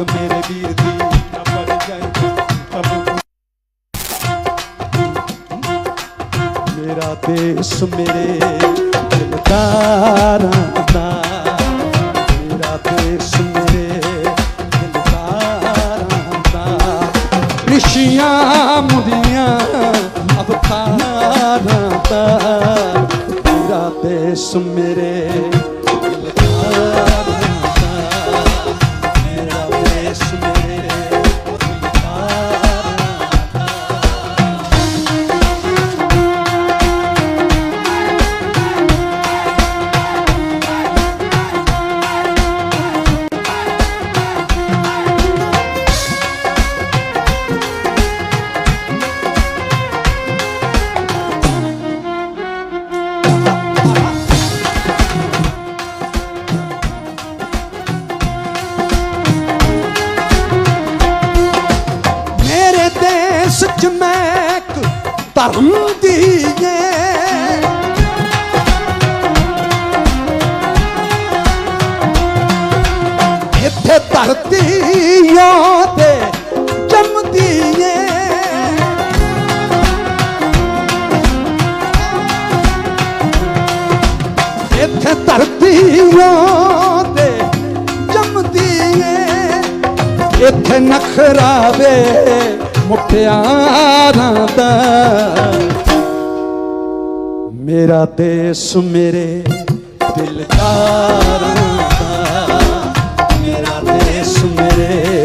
ਦੀ ਪੱਗ ਮੇਰੇ ਵੀਰ ਦੀ ਨੰਬਰ ਜਾਈ ਤਬ ਮੇਰਾ ਦੇਸ ਮੇਰੇ ਦਿਲਦਾਰਾਂ ਦਾ ਮੇਰਾ ਦੇਸ ਮੇਰੇ ਦਿਲਦਾਰਾਂ ਦਾ ਰਿਸ਼ੀਆਂ ਮੁੰਦੀਆਂ ਅਵਤਾਰਾਂ ਦਾ ਮੇਰਾ ਦੇਸ ਮੇਰੇ ਦੇਸ਼ ਚ ਮੈਂ ਧਰਮ ਦੀ ਏ। ਇੱਥੇ ਧਰਤੀਆਂ ਤੇ ਜੰਮਦੀ ਏ। ਇੱਥੇ ਧਰਤੀਆਂ ਤੇ ਜੰਮਦੀ ਏ। ਇੱਥੇ ਨਖਰਾਵੇ ਮੁਟਿਆਰਾਂ ਦਾ ਮੇਰਾ ਦੇਸ ਮੇਰੇ ਦਿਲਦਾਰਾਂ ਦਾ ਮੇਰਾ ਦੇਸ ਮੇਰੇ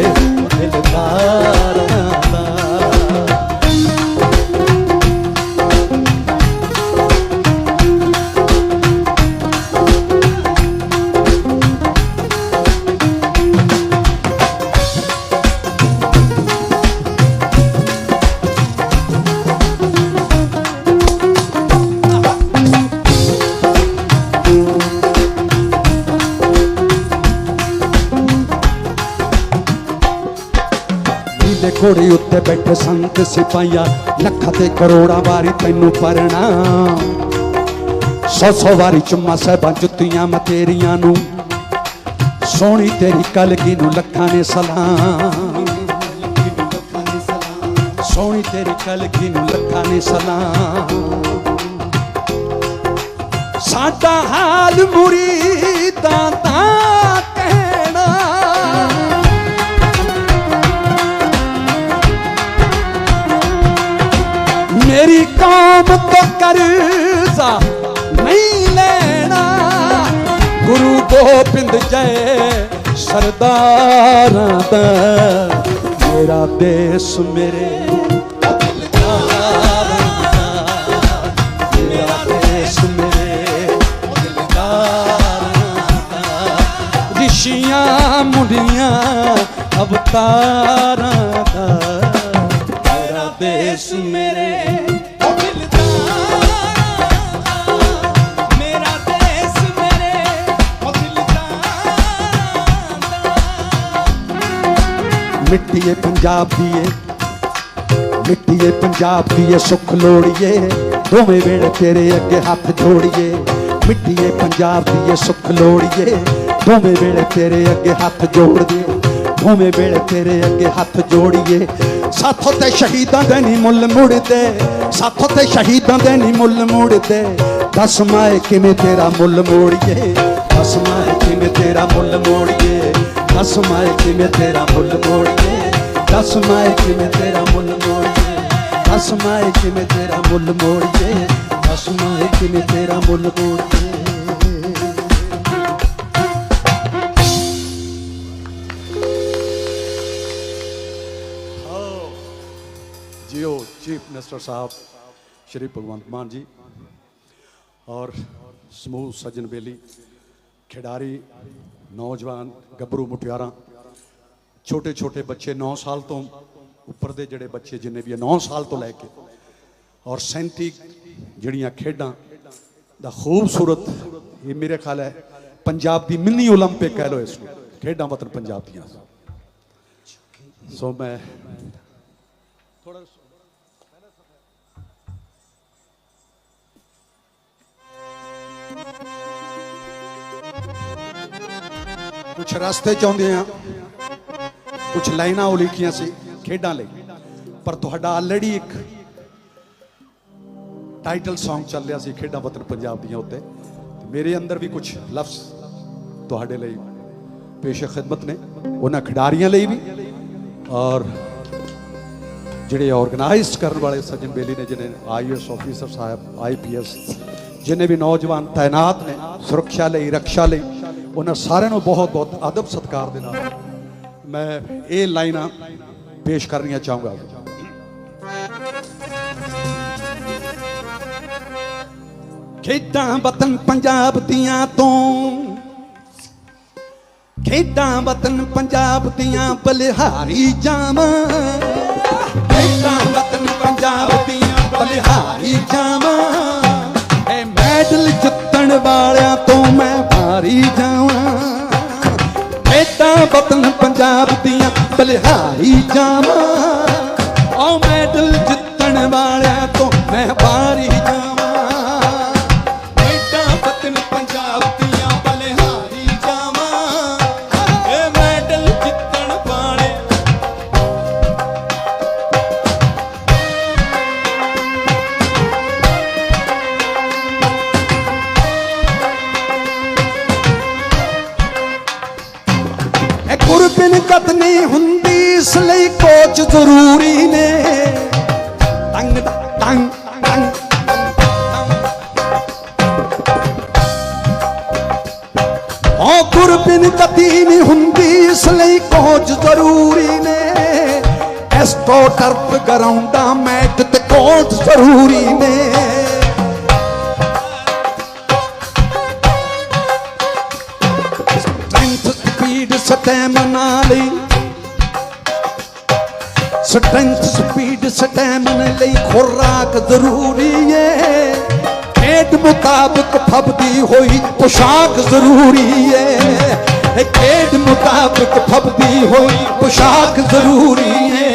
ਨੀਲੇ ਘੋੜੇ ਉੱਤੇ ਬੈਠੇ ਸੰਤ ਸਿਪਾਹੀਆ, ਲੱਖਾਂ ਤੇ ਕਰੋੜਾਂ ਵਾਰੀ ਤੈਨੂੰ ਪਰਣਾ ਸੌ ਸੌ ਵਾਰੀ ਚੁੰਮਾ ਸਹਿਬਾਂ ਜੁੱਤੀਆਂ ਮਤੇਰੀਆਂ ਨੂੰ, ਸੋਹਣੀ ਤੇਰੀ ਕਲਗੀ ਨੂੰ ਲੱਖਾਂ ਨੇ ਸਲਾਮ। ਸੋਹਣੀ ਤੇਰੀ ਕਲਗੀ ਨੂੰ ਲੱਖਾਂ ਨੇ ਸਲਾਮ। ਸਾਡਾ ਹਾਲ ਮੁਰੀਦਾਂ ਦਾ ਮੇਰੀ ਕੌਮ ਤੋਂ ਕਰਜ਼ਾ ਨਹੀਂ ਲੈਣਾ। ਗੁਰੂ ਗੋਬਿੰਦ ਜੈ ਸਰਦਾਰਾਂ ਦਾ, ਮੇਰਾ ਦੇਸ਼ ਮੇਰੇ ਮੇਰਾ ਦੇਸ਼ ਮੇਰੇ ਦਿਲਦਾਰਾਂ ਰਿਸ਼ੀਆਂ ਮੁੰਡੀਆਂ ਅਵਤਾਰਾਂ ਦਾ ਮੇਰਾ ਦੇਸ਼ ਮੇਰੇ ਮਿੱਟੀਏ ਪੰਜਾਬ ਦੀਏ। ਮਿੱਟੀਏ ਪੰਜਾਬ ਦੀਏ ਏ ਸੁੱਖ ਲੋੜੀਏ। ਦੋਵੇਂ ਵੇਲੇ ਤੇਰੇ ਅੱਗੇ ਹੱਥ ਜੋੜੀਏ। ਮਿੱਟੀਏ ਪੰਜਾਬ ਦੀਏ ਏ ਸੁੱਖ ਲੋੜੀਏ। ਦੋਵੇਂ ਵੇਲੇ ਤੇਰੇ ਅੱਗੇ ਹੱਥ ਜੋੜਦੇ ਦੋਵੇਂ ਵੇਲੇ ਤੇਰੇ ਅੱਗੇ ਹੱਥ ਜੋੜੀਏ। ਸਾਥੋਂ ਤੇ ਸ਼ਹੀਦਾਂ ਦੇ ਨਹੀਂ ਮੁੱਲ ਮੁੜਦੇ। ਸਾਥੋਂ ਤੇ ਸ਼ਹੀਦਾਂ ਦੇ ਨਹੀਂ ਮੁੱਲ ਮੁੜਦੇ। ਦਸ ਮਾਏ ਕਿਵੇਂ ਤੇਰਾ ਮੁੱਲ ਮੋੜੀਏ। ਦਸ ਮਾਏ ਕਿਵੇਂ ਤੇਰਾ ਮੁੱਲ ਮੋੜੀਏ। दस माए कि मैं तेरा मुल मोड़ दे दस माए कि मैं तेरा मुल मोड़ दे दस माए कि मैं तेरा मुल मोड़ दे दस माए कि मैं तेरा मुल मोड़ दे जियो चीफ मिनिस्टर साहब, श्री भगवंत मान जी, और समूह सज्जन बेली, खिडारी ਨੌਜਵਾਨ ਗੱਭਰੂ ਮੁਟਿਆਰਾਂ ਛੋਟੇ ਛੋਟੇ ਬੱਚੇ 9 ਸਾਲ ਤੋਂ ਉੱਪਰ ਦੇ ਜਿਹੜੇ ਬੱਚੇ ਜਿੰਨੇ ਵੀ 9 ਸਾਲ ਤੋਂ ਲੈ ਕੇ ਔਰ 37 ਜਿਹੜੀਆਂ ਖੇਡਾਂ ਦਾ ਖੂਬਸੂਰਤ ਇਹ ਮੇਰੇ ਖਿਆਲ ਹੈ ਪੰਜਾਬ ਦੀ ਮਿੰਨੀ 올림픽 ਕਹਿ ਲਓ ਇਸ ਨੂੰ ਖੇਡਾਂ ਵਤਨ ਪੰਜਾਬ ਦੀਆਂ ਸੋ ਮੈਂ ਕੁਝ ਰਸਤੇ ਚਾਹੁੰਦੇ ਆਉਂਦੇ ਆ ਕੁਝ ਲਾਈਨਾਂ ਉਲੀਕੀਆਂ ਸੀ ਖੇਡਾਂ ਲਈ। ਪਰ ਤੁਹਾਡਾ ਆਲਰੇਡੀ ਇੱਕ ਟਾਈਟਲ Song ਚੱਲ ਰਿਹਾ ਸੀ ਖੇਡਾਂ ਵਤਨ ਪੰਜਾਬ ਦੀਆਂ ਉੱਤੇ। ਮੇਰੇ ਅੰਦਰ ਵੀ ਕੁਝ ਲਫ਼ਜ਼ ਤੁਹਾਡੇ ਲਈ ਪੇਸ਼ ਖਿਦਮਤ ਨੇ। ਉਹਨਾਂ ਖਿਡਾਰੀਆਂ ਲਈ ਵੀ ਔਰ ਜਿਹੜੇ ਆਰਗੇਨਾਈਜ਼ ਕਰਨ ਵਾਲੇ ਸੱਜਣ ਬੇਲੀ ਨੇ, ਜਿਹਨੇ ਆਈਐਸ ਆਫੀਸਰ ਸਾਹਿਬ ਆਈਪੀਐਸ ਜਿਨੇ ਵੀ ਨੌਜਵਾਨ ਤਾਇਨਾਤ ਨੇ ਸੁਰੱਖਿਆ ਲਈ, ਰੱਖਿਆ ਲਈ ਉਹਨਾਂ ਸਾਰਿਆਂ ਨੂੰ ਬਹੁਤ ਬਹੁਤ ਅਦਬ ਸਤਿਕਾਰ ਦੇ ਨਾਲ ਮੈਂ ਇਹ ਲਾਈਨਾਂ ਪੇਸ਼ ਕਰਨੀਆਂ ਚਾਹੂੰਗਾ। ਖੇਡਾਂ ਵਤਨ ਪੰਜਾਬ ਦੀਆਂ ਤੋਂ, ਖੇਡਾਂ ਵਤਨ ਪੰਜਾਬ ਦੀਆਂ ਬਲਿਹਾਰੀ ਜਾਵਾਂ। ਖੇਡਾਂ ਵਤਨ ਪੰਜਾਬ ਦੀਆਂ ਬਲਿਹਾਰੀ ਜਾਵਾਂ। ਐ ਮੈਡਲ ਜਿੱਤਣ ਵਾਲਿਆਂ ਤੋਂ ਮੈਂ ਜਾਵਾਂ। ਖੇਡਾਂ ਵਤਨ ਪੰਜਾਬ ਦੀਆਂ ਬਲਿਹਾਰੀ ਜਾਵਾਂ। ਓ ਗੁਰਬਿਨ ਕਤੀ ਨਹੀਂ ਹੁੰਦੀ, ਇਸ ਲਈ ਕੋਚ ਜ਼ਰੂਰੀ ਨੇ। ਐਸਟੋ ਟਰਫ ਗਰਾਊਂਡਾਂ ਮੈਚ ਤੇ ਕੋਚ ਜ਼ਰੂਰੀ ਨੇ। ਸਟਰੈਂਥ ਸਪੀਡ ਸਟੈਮਨਾ ਲਈ ਸਟਰੈਂਥ ਸਪੀਡ ਸਟੈਮਨਾ ਲਈ ਖੁਰਾਕ ਜ਼ਰੂਰੀ ਏ। ਖੇਡ ਮੁਤਾਬਕ ਫਬਦੀ ਹੋਈ ਪੋਸ਼ਾਕ ਜ਼ਰੂਰੀ ਹੈ ਖੇਡ ਮੁਤਾਬਕ ਫਬਦੀ ਹੋਈ ਪੋਸ਼ਾਕ ਜ਼ਰੂਰੀ ਹੈ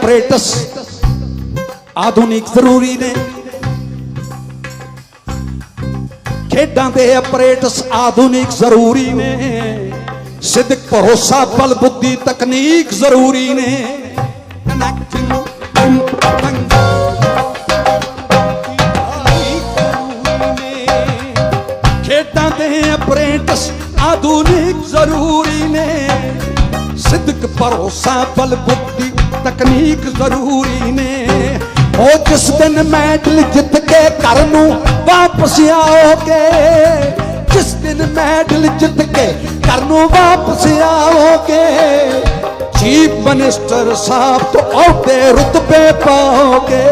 ਖੇਡਾਂ ਆਧੁਨਿਕ ਜ਼ਰੂਰੀ ਨੇ। ਖੇਡਾਂ ਦੇ ਆਪਰੇਟਸ ਆਧੁਨਿਕ ਜ਼ਰੂਰੀ ਨੇ। ਸਿੱਧਕ ਭਰੋਸਾ, ਬਲ, ਬੁੱਧੀ, ਤਕਨੀਕ ਜ਼ਰੂਰੀ ਨੇ। ਖੇਡਾਂ ਦੇ ਆਪਰੇਟਸ ਆਧੁਨਿਕ ਜ਼ਰੂਰੀ ਨੇ। ਸਿੱਧਕ ਭਰੋਸਾ, ਬਲ, ਬੁੱਧੀ ਤਕਨੀਕ ਜ਼ਰੂਰੀ ਨੇ। ਉਹ ਜਿਸ ਦਿਨ ਮੈਡਲ ਜਿੱਤ ਕੇ ਘਰ ਨੂੰ ਵਾਪਸ ਆਓਗੇ, ਜਿਸ ਦਿਨ ਮੈਡਲ ਜਿੱਤ ਕੇ ਘਰ ਨੂੰ ਵਾਪਸ ਆਓਗੇ, ਚੀਫ ਮਿਨਿਸਟਰ ਸਾਹਿਬ ਤੋਂ ਅਹੁਦੇ ਰੁਤਬੇ ਪਾਓਗੇ।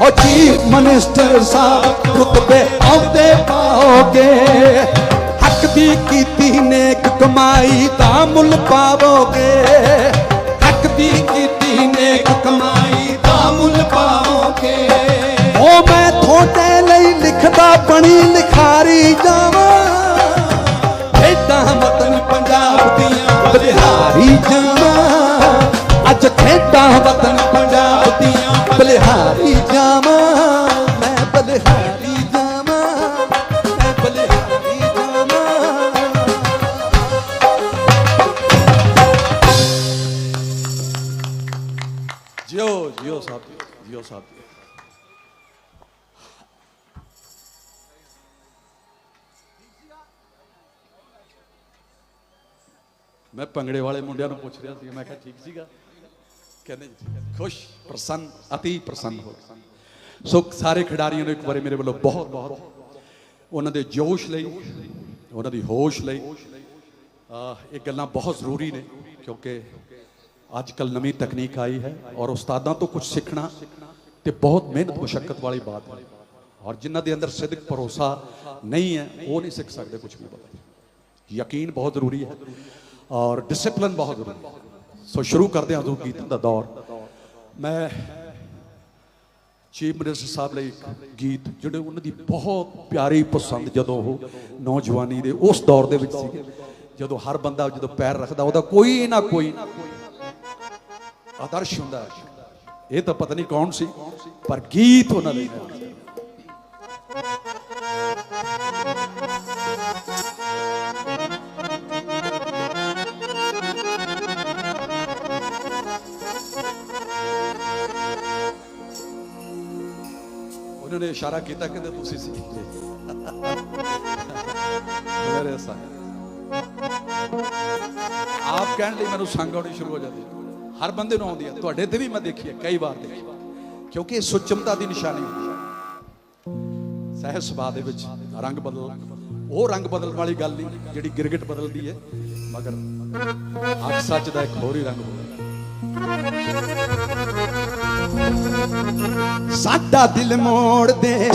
ਉਹ ਚੀਫ ਮਿਨਿਸਟਰ ਸਾਹਿਬ ਰੁਤਬੇ ਆਉਦੇ ਪਾਓਗੇ। ਹੱਕ ਦੀ ਕੀਤੀ ਨੇਕ ਕਮਾਈ ਦਾ ਮੁੱਲ ਪਾਵੋਗੇ। ਹੱਕ ਦੀ ਮੈਂ ਥੋਟੇ ਲਈ ਲਿਖਦਾ, ਬਣੀ ਲਿਖਾਰੀ ਜਾਵਾਂ। ਖੇਡਾਂ ਵਤਨ ਪੰਜਾਬ ਦੀਆਂ ਬਲਿਹਾਰੀ ਜਾਵਾਂ। ਅੱਜ ਖੇਡਾਂ ਵਤਨ ਪੰਜਾਬ ਦੀਆਂ ਬਲਿਹਾਰੀ ਜਾਵਾਂ। ਮੈਂ ਭੰਗੜੇ ਵਾਲੇ ਮੁੰਡਿਆਂ ਨੂੰ ਪੁੱਛ ਰਿਹਾ ਸੀ, ਮੈਂ ਕਿਹਾ ਠੀਕ ਸੀਗਾ? ਕਹਿੰਦੇ ਜੀ ਖੁਸ਼, ਪ੍ਰਸੰਨ, ਅਤੀ ਪ੍ਰਸੰਨ ਹੋ ਗਏ। ਸੋ ਸਾਰੇ ਖਿਡਾਰੀਆਂ ਨੂੰ ਇੱਕ ਵਾਰੀ ਮੇਰੇ ਵੱਲੋਂ ਬਹੁਤ ਬਹੁਤ ਉਹਨਾਂ ਦੇ ਜੋਸ਼ ਲਈ, ਉਹਨਾਂ ਦੀ ਹੋਸ਼ ਲਈ ਇਹ ਗੱਲਾਂ ਬਹੁਤ ਜ਼ਰੂਰੀ ਨੇ, ਕਿਉਂਕਿ ਅੱਜ ਕੱਲ ਨਵੀਂ ਤਕਨੀਕ ਆਈ ਹੈ ਔਰ ਉਸਤਾਦਾਂ ਤੋਂ ਕੁਝ ਸਿੱਖਣਾ ਤੇ ਬਹੁਤ ਮਿਹਨਤ ਮੁਸ਼ਕਲ ਵਾਲੀ ਬਾਤ ਹੈ। ਔਰ ਜਿਨ੍ਹਾਂ ਦੇ ਅੰਦਰ ਸਿੱਧਕ ਭਰੋਸਾ ਨਹੀਂ ਹੈ, ਉਹ ਨਹੀਂ ਸਿੱਖ ਸਕਦੇ ਕੁਝ ਵੀ ਪਤਾ ਯਕੀਨ ਬਹੁਤ ਜ਼ਰੂਰੀ ਹੈ। ਔਰ ਡਿਸਪਲਿਨ ਬਹੁਤ ਜ਼ਰੂਰੀ ਹੈ। ਸੋ ਸ਼ੁਰੂ ਕਰਦੇ ਹਾਂ ਹਜ਼ੂਰ ਗੀਤਾਂ ਦਾ ਦੌਰ। ਮੈਂ ਚੀਫ ਮਿਨਿਸਟਰ ਸਾਹਿਬ ਲਈ ਗੀਤ, ਜਿਹੜੇ ਉਹਨਾਂ ਦੀ ਬਹੁਤ ਪਿਆਰੀ ਪਸੰਦ ਜਦੋਂ ਉਹ ਨੌਜਵਾਨੀ ਦੇ ਉਸ ਦੌਰ ਦੇ ਵਿੱਚ ਸੀਗੇ, ਜਦੋਂ ਹਰ ਬੰਦਾ ਜਦੋਂ ਪੈਰ ਰੱਖਦਾ, ਉਹਦਾ ਕੋਈ ਨਾ ਕੋਈ ਆਦਰਸ਼ ਹੁੰਦਾ। ਇਹ ਤਾਂ ਪਤਾ ਨਹੀਂ ਕੌਣ ਸੀ, ਪਰ ਗੀਤ ਉਹਨਾਂ ਦੇ ਨੇ ਇਸ਼ਾਰਾ ਕੀਤਾ ਕਹਿੰਦੇ ਤੁਸੀਂ ਸੀ। ਮੇਰੇ ਸੰਗ ਆਪ ਕਹਿਣ ਲਈ ਮੈਨੂੰ ਸੰਗ ਆਉਣੀ ਸ਼ੁਰੂ ਹੋ ਜਾਂਦੀ ਹਰ ਬੰਦੇ ਨੂੰ ਆਉਂਦੀ ਹੈ। ਤੁਹਾਡੇ ਤੇ ਵੀ ਮੈਂ ਦੇਖੀ ਹੈ, ਕਈ ਵਾਰ ਦੇਖੀ ਕਿਉਂਕਿ ਇਹ ਸੁਚਮਤਾ ਦੀ ਨਿਸ਼ਾਨੀ ਹੁੰਦੀ ਹੈ। ਸਹਿਜ ਸੁਭਾਅ ਦੇ ਵਿੱਚ ਰੰਗ ਬਦਲ। ਉਹ ਰੰਗ ਬਦਲਣ ਵਾਲੀ ਗੱਲ ਨਹੀਂ, ਜਿਹੜੀ ਗਿਰਗਟ ਬਦਲਦੀ ਹੈ। ਮਗਰ ਅੱਖ ਸੱਚ ਦਾ ਇੱਕ ਹੋਰ ਹੀ ਰੰਗ ਹੁੰਦਾ ਸਾਡਾ ਦਿਲ ਮੋੜ ਦੇ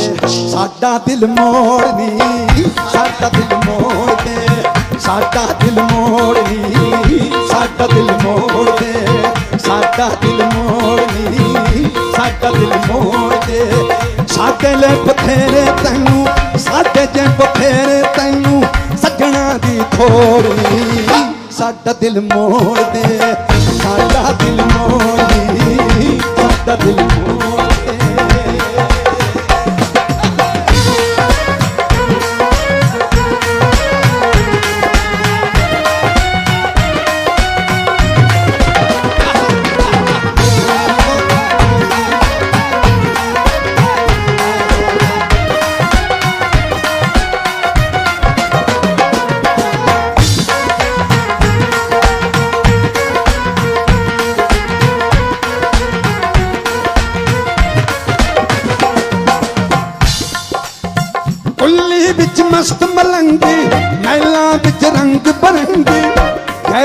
ਸਾਡਾ ਦਿਲ ਮੋੜਨੀ, ਸਾਡਾ ਦਿਲ ਮੋੜ ਦੇ ਸਾਡਾ ਦਿਲ ਮੋੜਨੀ, ਸਾਡਾ ਦਿਲ ਮੋੜ ਦੇ ਸਾਡਾ ਦਿਲ ਮੋੜਨੀ, ਸਾਡਾ ਦਿਲ ਮੋੜ ਦੇ ਸਾਡੇ ਲਈ ਬਥੇਰੇ ਤੈਨੂੰ, ਸਾਡੇ ਜੇ ਬਥੇਰੇ ਤੈਨੂੰ ਸੱਜਣਾ ਦੀ ਥੋੜੀ ਸਾਡਾ ਦਿਲ ਮੋੜ ਦੇ ਸਾਡਾ ਦਿਲ ਮੋੜਨੀ ਸਾਡਾ ਦਿਲ ਮੋੜ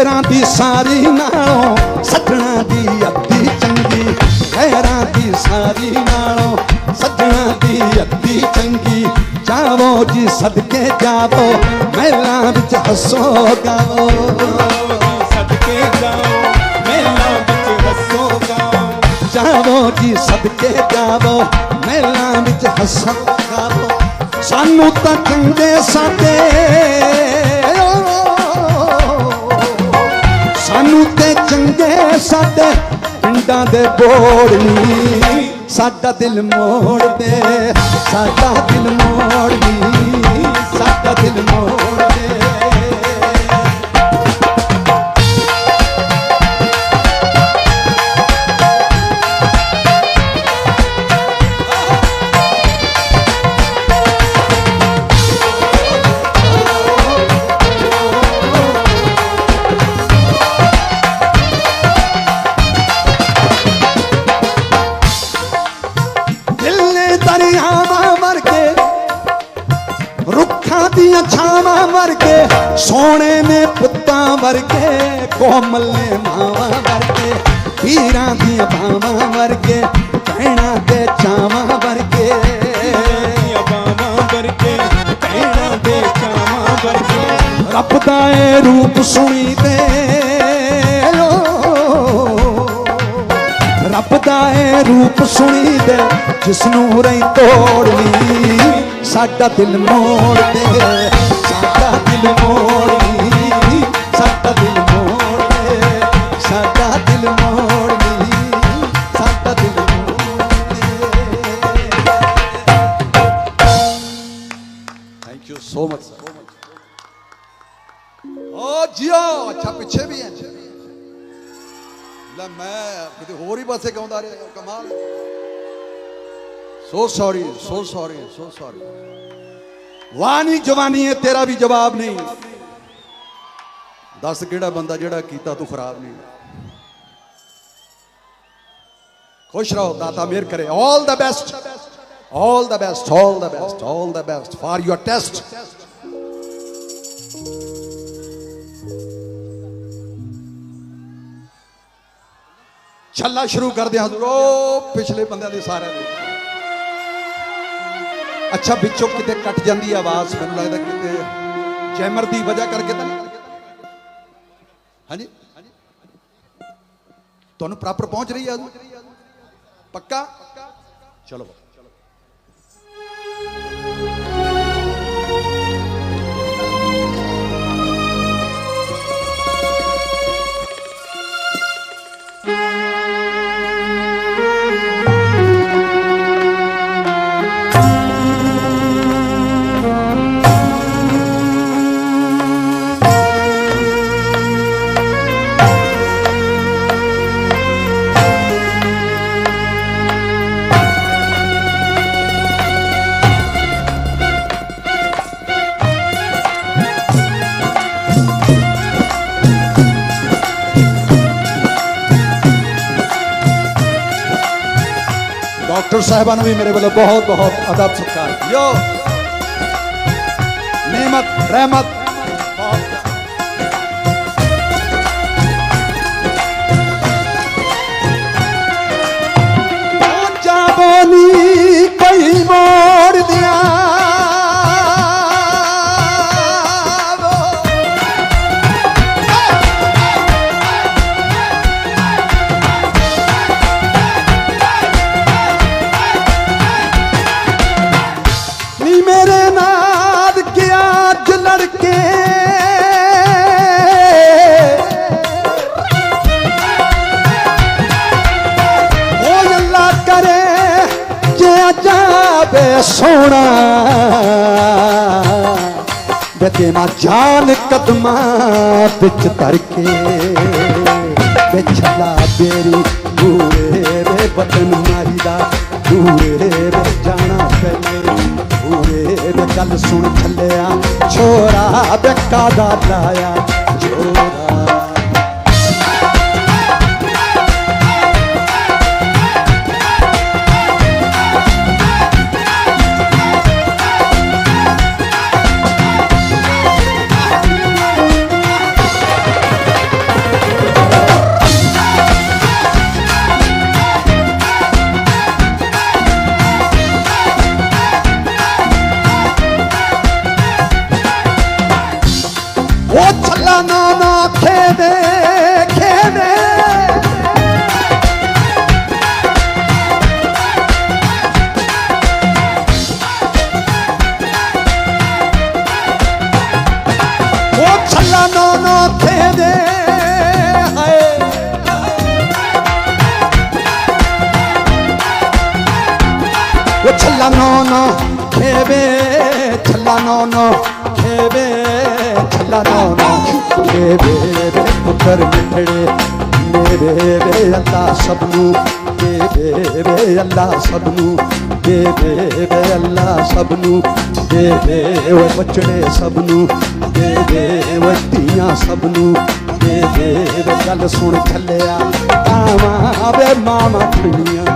ਗੈਰਾਂ ਦੀ ਸਾਰੀ ਨਾਲੋਂ, ਸੱਜਣਾ ਦੀ ਅੱਧੀ ਚੰਗੀ। ਗੈਰਾਂ ਦੀ ਸਾਰੀ ਨਾਲੋਂ, ਸੱਜਣਾ ਦੀ ਅੱਧੀ ਚੰਗੀ। ਜਾਵੋ ਜੀ, ਸਦਕੇ ਜਾਵੋ ਮੈਲਾਂ ਵਿੱਚ ਹੱਸੋ, ਗਾਵੋ। ਸਦਕੇ ਜਾਓ ਮੇਲਾ ਵਿੱਚ ਹੱਸੋ ਗਾਓ ਜਾਵੋ ਜੀ, ਸਦਕੇ ਜਾਵੋ ਮੇਲਾਂ ਵਿੱਚ ਹੱਸੋ, ਗਾਵੋ। ਸਾਨੂੰ ਤਾਂ ਚੰਗੇ ਸਾਡੇ ਸਾਨੂੰ ਤੇ ਚੰਗੇ ਸਾਡੇ ਪਿੰਡਾਂ ਦੇ ਬੋੜ ਨਹੀਂ ਸਾਡਾ ਦਿਲ ਮੋੜ ਦੇ ਸਾਡਾ ਕੋਮਲ ਨੇ ਮਾਵਾਂ ਵਰਗੇ ਪੀਰਾਂ ਦੀਆਂ ਬਾਵਾਂ ਵਰਗੇ ਕਹਿਣਾ ਤੇ ਚਾਵਾਂ ਵਰਗੇ। ਦੀਆਂ ਬਾਵਾਂ ਵਰਗੇ ਕਹਿਣਾ ਦੇ ਚਾਵਾਂ ਵਰਗੇ। ਰੱਬ ਦਾ ਇਹ ਰੂਪ ਸੁਣੀ ਤੇ ਰੱਬ ਦਾ ਇਹ ਰੂਪ ਸੁਣੀ ਦੇ ਜਿਸ ਨੂੰ ਰਹੀ ਤੋੜਨੀ ਸਾਡਾ ਦਿਲ ਮੋੜ ਦੇ ਸਾਡਾ ਦਿਲ ਮੋੜਨੀ thank you so much sir ਓ ਜਿਓ, ਅੱਛਾ ਪਿੱਛੇ ਵੀ ਹੈ ਲੈ ਮੈਂ ਕਿਤੇ ਹੋਰ ਹੀ ਪਾਸੇ ਗਾਉਂਦਾ ਰਿਹਾ ਕਮਾਲ। So sorry so sorry so sorry ਵਾਨੀ ਜਵਾਨੀ ਹੈ, ਤੇਰਾ ਵੀ ਜਵਾਬ ਨਹੀਂ। ਦੱਸ ਕਿਹੜਾ ਬੰਦਾ ਜਿਹੜਾ ਕੀਤਾ ਤੂੰ ਖਰਾਬ ਨਹੀਂ? ਖੁਸ਼ ਰਹੋ, ਦਾਤਾ ਮਿਹਰ ਕਰੇ। All the best all the best all the best all the best for your test Challa ਸ਼ੁਰੂ ਕਰਦੇ ਹਾਂ ਹਜ਼ੂਰ ਪਿਛਲੇ ਬੰਦਿਆਂ ਦੇ ਸਾਰਿਆਂ ਦੇ ਅੱਛਾ ਵਿੱਚੋਂ ਕਿਤੇ ਕੱਟ ਜਾਂਦੀ ਆਵਾਜ਼ ਮੈਨੂੰ ਲੱਗਦਾ ਕਿਤੇ ਜੈਮਰ ਦੀ ਵਜ੍ਹਾ ਕਰਕੇ ਤਾਂ ਹਾਂਜੀ ਤੁਹਾਨੂੰ ਪ੍ਰੋਪਰ ਪਹੁੰਚ ਰਹੀ ਹੈ ਪੱਕਾ ਚਲੋ ਡਾਕਟਰ ਨੂੰ ਵੀ ਮੇਰੇ ਵੱਲੋਂ ਬਹੁਤ ਬਹੁਤ ਅਦਬ ਸਤਿਕਾਰ ਯੋ ਨਿਮਤ ਰਹਿਮਤ ਸੋਣਾ ਬਤੇ ਮਾ, ਜਾਨ ਕਦਮਾਂ ਵਿੱਚ ਧਰ ਕੇ ਵਿਛਲਾ ਬੇਰੀ ਪੂਰੇ ਵੇ ਬਦਨ ਮਾਰੀਦਾ ਪੂਰੇ ਵੇ ਜਾਣਾ ਪਹਿਲੇ ਦੂਰੇ ਵੇ ਗੱਲ ਸੁਣ ਥੱਲਿਆ, ਛੋਰਾ ਬੇਕਾ ਦਾ ਲਾਇਆ ਛੋਰਾ ਉਹ ਛੱਲਾ ਨਾ ਨਾ ਖੇਦੇ ਖੇਦੇ ਉਹ ਛੱਲਾ ਨਾ ਨਾ ਖੇਦੇ ਹਾਏ ਉਹ ਛੱਲਾ ਨੋ ਨੋ ਖੇਵੇ ਛੱਲਾ ਨੋ ਨੋ ਖੇਵੇ ਛੱਲਾ ਨੋ ਨੋ ਖੇਵੇ ਵੇ ਪੁੱਤਰ ਮਿੱਠੜੇ, ਮੇਰੇ ਵੇ ਅੱਲਾ ਸਭ ਨੂੰ ਦੇਵੇ ਵੇ ਅੱਲਾ ਸਭ ਨੂੰ ਦੇਵੇ ਵੇ ਅੱਲਾ ਸਭ ਨੂੰ ਦੇਵੇ ਓਏ ਬੱਚੜੇ ਸਭ ਨੂੰ ਦੇਵੇ ਓਏ ਧੀਆਂ ਸਭ ਨੂੰ ਦੇਵੇ ਵੇ ਗੱਲ ਸੁਣ ਚੱਲਿਆ, ਆਵਾਂ ਵੇ ਮਾਮਾ ਦੁਨੀਆ